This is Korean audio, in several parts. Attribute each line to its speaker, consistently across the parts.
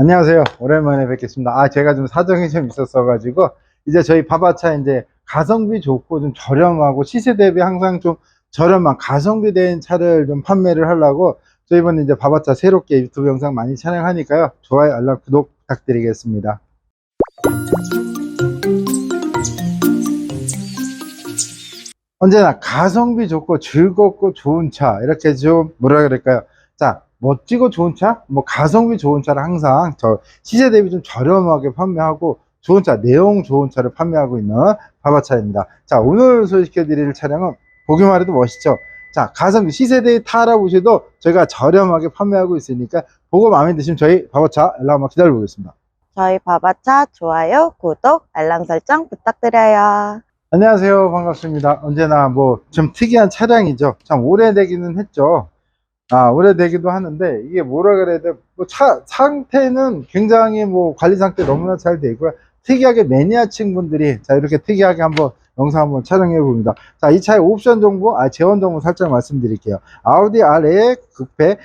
Speaker 1: 안녕하세요. 오랜만에 뵙겠습니다. 아, 제가 좀 사정이 좀 있었어가지고, 이제 저희 바바차 이제 가성비 좋고 좀 저렴하고 시세 대비 항상 좀 저렴한 가성비 된 차를 좀 판매를 하려고 저희 이번에 이제 바바차 새롭게 유튜브 영상 많이 촬영하니까요. 좋아요, 알람, 구독 부탁드리겠습니다. 언제나 가성비 좋고 즐겁고 좋은 차 이렇게 좀 뭐라 그럴까요 자 멋지고 좋은 차 뭐 가성비 좋은 차를 항상 저 시세 대비 좀 저렴하게 판매하고 좋은 차 내용 좋은 차를 판매하고 있는 바바차입니다 자 오늘 소개시켜 드릴 차량은 보기만 해도 멋있죠 자 가성비 시세 대비 타 알아보셔도 저희가 저렴하게 판매하고 있으니까 보고 마음에 드시면 저희 바바차 연락 한번 기다려 보겠습니다
Speaker 2: 저희 바바차 좋아요, 구독, 알람 설정 부탁드려요.
Speaker 1: 안녕하세요. 반갑습니다. 언제나 뭐 좀 특이한 차량이죠. 참 오래되기는 했죠. 아, 오래되기도 하는데 이게 뭐라 그래야 돼? 뭐 차 상태는 굉장히 뭐 관리 상태 너무나 잘 돼 있고요. 특이하게 매니아층 분들이 자 이렇게 특이하게 한번 영상 한번 촬영해 봅니다. 자, 이 차의 옵션 정보, 아 재원 정보 살짝 말씀드릴게요. 아우디 RA 급해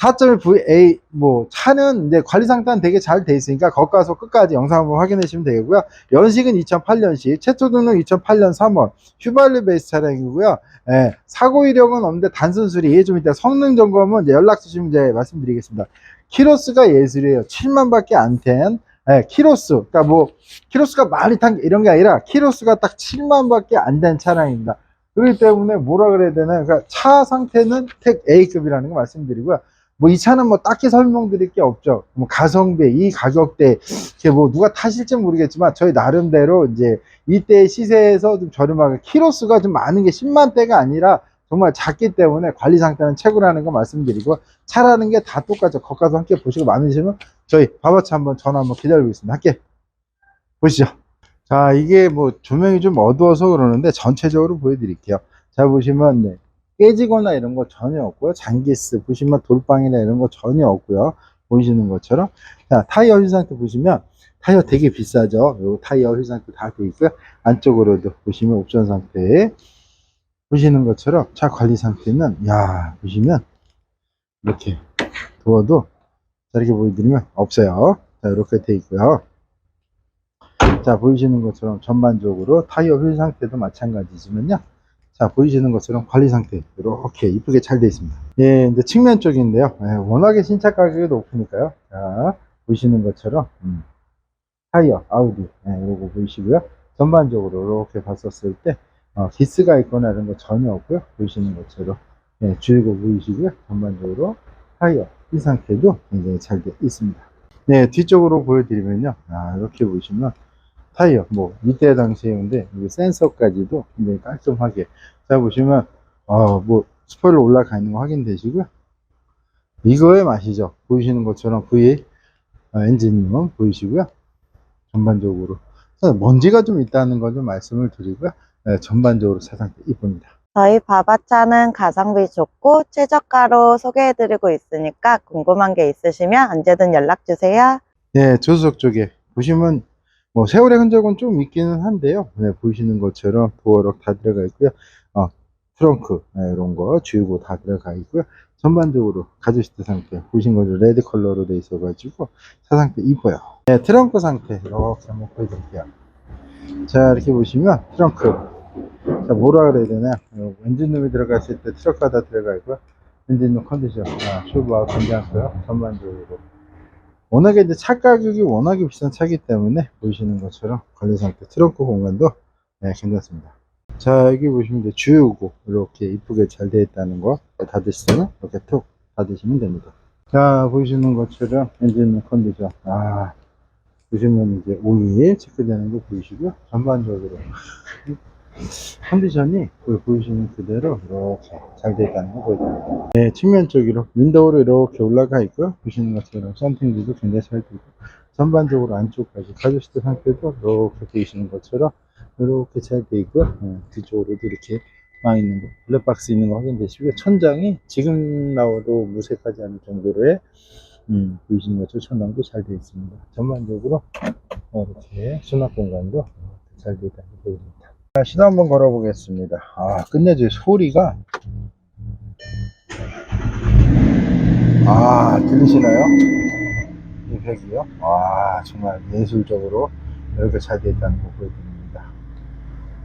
Speaker 1: 4.1VA 뭐 차는 이제 관리 상태는 되게 잘 돼 있으니까 거기 가서 끝까지 영상 한번 확인해 주시면 되고요. 연식은 2008년식, 최초 등록 2008년 3월, 휘발유 베이스 차량이고요. 예, 사고 이력은 없는데 단순 수리, 좀 이따 성능 점검은 이제 연락 주시면 이제 말씀드리겠습니다. 키로수가 예술이에요. 7만밖에 안 된, 예, 키로수. 그러니까 뭐 키로수가 많이 탄게 이런 게 아니라 키로수가 딱 7만밖에 안 된 차량입니다. 그렇기 때문에 뭐라 그래야 되나, 그러니까 차 상태는 택 A급이라는 거 말씀드리고요. 뭐 이 차는 뭐 딱히 설명드릴 게 없죠. 뭐 가성비, 이 가격대, 이게 뭐 누가 타실지 모르겠지만 저희 나름대로 이제 이때 시세에서 좀 저렴하게 키로수가 좀 많은 게 10만 대가 아니라 정말 작기 때문에 관리 상태는 최고라는 거 말씀드리고 차라는 게 다 똑같죠. 거기 가서 함께 보시고 드시면 저희 바바차 한번 전화 한번 기다리고 있습니다. 함께 보시죠. 자, 이게 뭐 조명이 좀 어두워서 그러는데 전체적으로 보여드릴게요. 자, 보시면 네, 깨지거나 이런 거 전혀 없고요. 장기스 보시면 돌방이나 이런 거 전혀 없고요. 보이시는 것처럼 자, 타이어 휠 상태 보시면 타이어 되게 비싸죠. 요 타이어 휠 상태 다 돼 있고요. 안쪽으로도 보시면 옵션 상태 보시는 것처럼 차 관리 상태는 야 보시면 이렇게 도어도 자, 이렇게 보여드리면 없어요. 자 이렇게 돼 있고요. 자 보이시는 것처럼 전반적으로 타이어 휠 상태도 마찬가지지만요. 자 보이시는 것처럼 관리 상태 이렇게 이쁘게 잘 되어 있습니다. 예, 이제 측면 쪽인데요. 예, 워낙에 신차 가격이 높으니까요. 자 보시는 것처럼 음, 타이어 아우디 예, 이거 보이시고요. 전반적으로 이렇게 봤었을 때 어, 기스가 있거나 이런 거 전혀 없고요. 보이시는 것처럼 예, 줄고 보이시고요. 전반적으로 타이어 이 상태도 굉장히 잘 되어 있습니다. 네, 뒤쪽으로 보여드리면요. 아, 이렇게 보시면 타이어, 뭐, 이때 당시에인데, 이 센서까지도 굉장히 깔끔하게. 자, 보시면, 어, 뭐, 스포일러 올라가 있는 거 확인되시고요. 이거의 맛이죠. 보이시는 것처럼 V 어, 엔진룸 보이시고요. 전반적으로. 자, 먼지가 좀 있다는 거좀 말씀을 드리고요. 네, 전반적으로 차 상태 이쁩니다.
Speaker 2: 저희 바바차는 가성비 좋고 최저가로 소개해드리고 있으니까 궁금한 게 있으시면 언제든 연락주세요.
Speaker 1: 네, 조수석 쪽에 보시면 뭐 세월의 흔적은 좀 있기는 한데요. 네, 보이시는 것처럼 도어록 다 들어가 있고요. 어, 트렁크 네, 이런 거 주유구 다 들어가 있고요. 전반적으로 가죽시트 상태 보신 거죠. 레드 컬러로 돼 있어 가지고 차 상태 이뻐요. 네, 트렁크 상태 이렇게 한번 보여드릴게요. 자 이렇게 보시면 트렁크 자 뭐라 그래야 되나 어, 엔진룸이 들어갔을 때 트럭가 다 들어가 있고요. 엔진룸 컨디션 아, 튜브하고 괜찮고요. 전반적으로 워낙에 이제 차 가격이 워낙에 비싼 차기 때문에 보시는 것처럼 관리 상태 트렁크 공간도 네, 괜찮습니다. 자 여기 보시면 이제 주유구 이렇게 이쁘게 잘 되어 있다는 거 닫으시면 이렇게 툭 닫으시면 됩니다. 자 보시는 것처럼 엔진 컨디션 아 보시면 이제 오일 체크되는 거 보이시고요. 전반적으로 컨디션이 그 보이시는 그대로 이렇게 잘 되어 있다는 거 보여드립니다. 네, 측면 쪽으로 윈도우로 이렇게 올라가 있고요. 보시는 것처럼 썬팅들도 굉장히 잘 되고 전반적으로 안쪽까지 가죽시트 상태도 이렇게 되시는 것처럼 이렇게 잘 되어 있고요. 네, 뒤쪽으로도 이렇게 막 있는 거, 블랙박스 있는 거 확인되시고요. 천장이 지금 나와도 무색하지 않을 정도로의 음, 보이시는 것처럼 천장도 잘 되어 있습니다. 전반적으로 이렇게 수납 공간도 잘 되어 있다는 거 보여드립니다. 자, 시도 한번 걸어 보겠습니다. 아, 끝내줘요. 소리가. 아, 들리시나요? 이 팩이요. 와, 정말 예술적으로 이렇게 잘 되어 있다는 거 보여드립니다.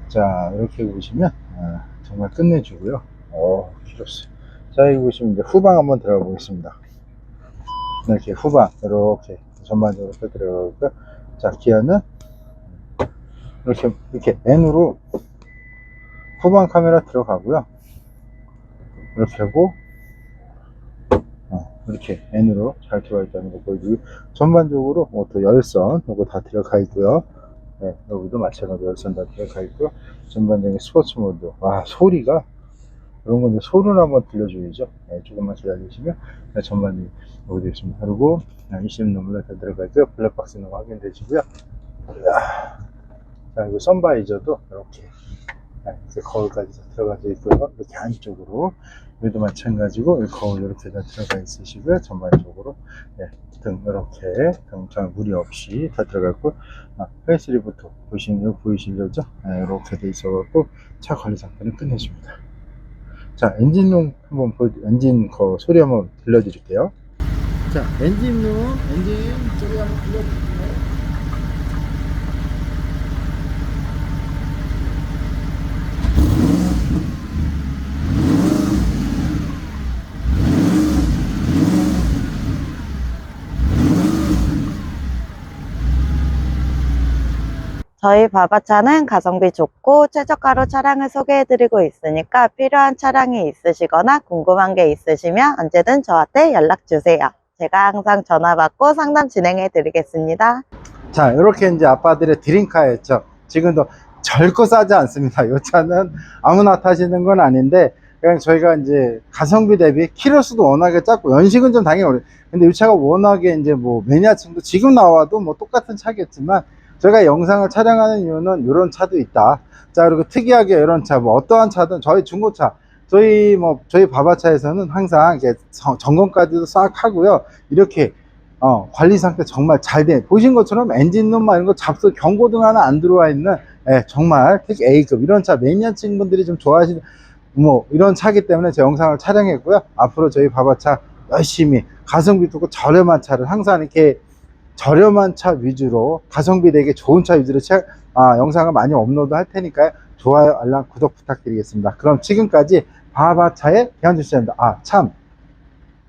Speaker 1: 자, 이렇게 보시면, 아, 정말 끝내주고요. 어, 길었어요. 자, 여기 보시면 이제 후방 한번 들어가 보겠습니다. 이렇게 후방, 이렇게 전반적으로 들어가고요. 자, 기어는 이렇게, 이렇게 N으로 후방 카메라 들어가고요. 이렇게 하고, 어, 이렇게 N으로 잘 들어가 있다는 거 보여주고, 전반적으로 뭐또 열선, 요거 다 들어가 있고요. 네, 여기도 마찬가지로 열선 다 들어가 있고요. 전반적인 스포츠 모드. 와, 소리가, 이런 건데 소리를 한번 들려줘야죠. 네, 조금만 기다리시면, 네, 전반적인 여기 되어 있습니다. 그리고, 20 넘블러 다 들어가 있고요. 블랙박스는 확인되시고요. 자, 자, 이거 선바이저도 이렇게, 네, 이렇게 거울까지 다 들어가져 있고요. 이렇게 안쪽으로. 여기도 마찬가지고, 이 거울 이렇게 다 들어가 있으시고요. 전반적으로. 네, 등 이렇게 등장 무리 없이 다 들어갔고 아, 페이스리부터 보시면 보이시려죠? 네, 이렇게 돼 있어갖고 차 관리 상태는 끝내줍니다. 자 엔진룸 한번 보여 엔진 거 소리 한번 들려드릴게요. 자 엔진룸 엔진 소리 한번 들려드릴게요.
Speaker 2: 저희 바바차는 가성비 좋고 최저가로 차량을 소개해드리고 있으니까 필요한 차량이 있으시거나 궁금한 게 있으시면 언제든 저한테 연락주세요. 제가 항상 전화 받고 상담 진행해 드리겠습니다.
Speaker 1: 자, 이렇게 이제 아빠들의 드림카였죠. 지금도 절거 싸지 않습니다. 이 차는 아무나 타시는 건 아닌데, 그냥 저희가 이제 가성비 대비 키로수도 워낙에 작고, 연식은 좀 당연히 어려 근데 이 차가 워낙에 이제 뭐 매니아층도 지금 나와도 뭐 똑같은 차겠지만, 저희가 영상을 촬영하는 이유는 이런 차도 있다. 자, 그리고 특이하게 이런 차, 뭐 어떠한 차든 저희 중고차, 저희 뭐, 저희 바바차에서는 항상 이렇게 점- 점검까지도 싹 하고요. 이렇게 어, 관리 상태 정말 잘 돼. 보신 것처럼 엔진룸만 이런 거 잡소 경고등 하나 안 들어와 있는 예, 정말 특히 A급 이런 차 매니아층 분들이 좀 좋아하시는 뭐 이런 차기 때문에 제 영상을 촬영했고요. 앞으로 저희 바바차 열심히 가성비 좋고 저렴한 차를 항상 이렇게 저렴한 차 위주로 가성비 되게 좋은 차 위주로 차- 아, 영상을 많이 업로드 할 테니까요. 좋아요, 알람, 구독 부탁드리겠습니다. 그럼 지금까지 바바차의 개한주 씨입니다. 아, 참.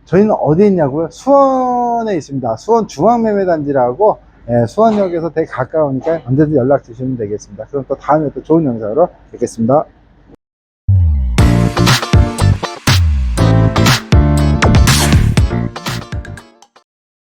Speaker 1: 저희는 어디 있냐고요? 수원에 있습니다. 수원 중앙매매단지라고 예, 수원역에서 되게 가까우니까 언제든 연락 주시면 되겠습니다. 그럼 또 다음에 또 좋은 영상으로 뵙겠습니다.